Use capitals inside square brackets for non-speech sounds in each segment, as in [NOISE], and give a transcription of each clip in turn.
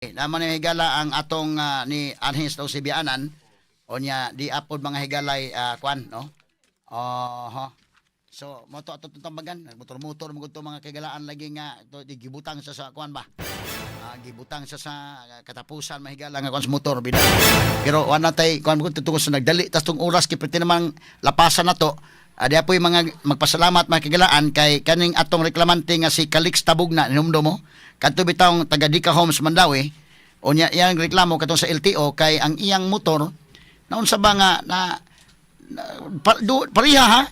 naman ni higala ang atong ah, ni Anhis daw si Bianan o niya di apod mga higalay ah, kwan no Oho. So, mo to ato tambagan, motor-motor mo mga kagalaan lagi nga to di gibutang sa sa kwan ba. Ah, gibutang sa sa katapusan mahigala nga kwan sa motor bida. Pero wala tay kwan mo tutungos sa nagdali tas tong oras kay pwede namang lapasan na to. Adi po yung mga magpasalamat mga kagalaan kay kaning atong reklamante nga si Calix Tabugna hinumdo mo. Kadto bitawng taga Dika Homes Mandawi. O niya iyang reklamo katong sa LTO kay ang iyang motor naunsa ba nga na pa, do, pariha ha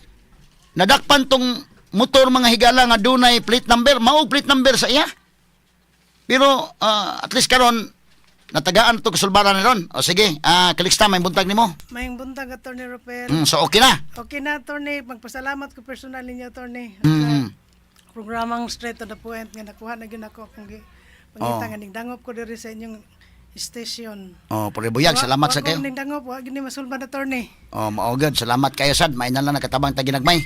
nadakpan tong motor mga higala nga dunay plate number mao plate number sa iya pero ah, at least karon natagaan to kasulbaran ni ron o sige ah kaliksta may buntag nimo Mayang buntag attorney Rafael. mm, so okay na Okay na attorney, magpasalamat ko personal ninyo attorney. mm, Sa programang straight to the point nga nakuha na gyud ako kung gi Oh. pangita nga ko diri sa inyong station. oh pare buyag salamat sa kayo Ning dangop wa gini masulban attorney. oh mao gud salamat kayo sad may na lang nakatabang taginagmay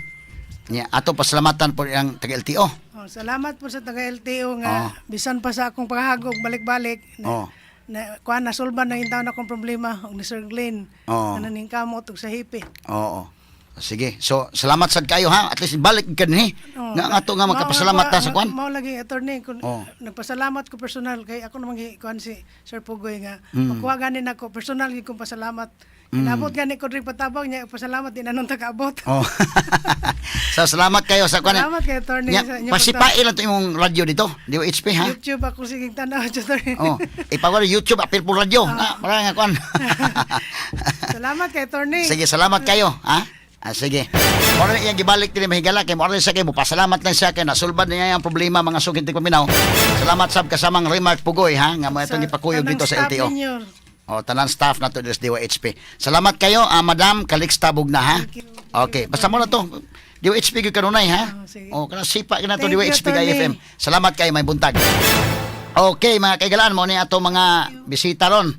nya ato pasalamatan po ang taga LTO Oh, salamat po sa taga LTO Oh. nga bisan pa sa akong paghagog balik-balik Oh. Na, kuha na sulban na intaw na akong problema og ni Sir Glenn. Oh. Nga naning kamot og sa hipi. Oo. Sige. So, salamat sad kayo ha. At least balik ka ni. Oh, Nga nga to nga magkapasalamat ta sa kwan. Mao lagi attorney kun Oh. nagpasalamat ko personal kay ako namang kuan si Sir Pugoy nga Mm. makuha ganin ako personal gyud kong pasalamat. Inabot gani ko rin patabang niya pasalamat din anong tagaabot. Oh. [LAUGHS] so, salamat kayo sa kwan. Salamat kay attorney Nya, sa inyong pasipain lang to yung radio dito. DOHP ha. YouTube ako sige tanaw [LAUGHS] attorney. Oh, ipawala YouTube apil po radio. Na, marang nga kwan. [LAUGHS] salamat kay attorney. sige, salamat kayo, ha? Ah, sige. Mora iyang gibalik din mahigala kay mora sa kay mo pasalamat lang siya kay nasulbad niya ang problema mga sugid tig paminaw. Salamat sab kasamang Remark Pugoy ha nga mo itong ipakuyog dito sa LTO. ninyo. O, tanan staff na to des DOHP. Salamat kayo, ah, Madam Calix Tabog na ha. Okay, basta mo na to. DOHP gyud kanunay ha. Ah, sige. O, kana sipa na to DOHP kay. FM. Salamat kayo may buntag. Okay, mga kaigalaan mo ni ato mga bisita ron.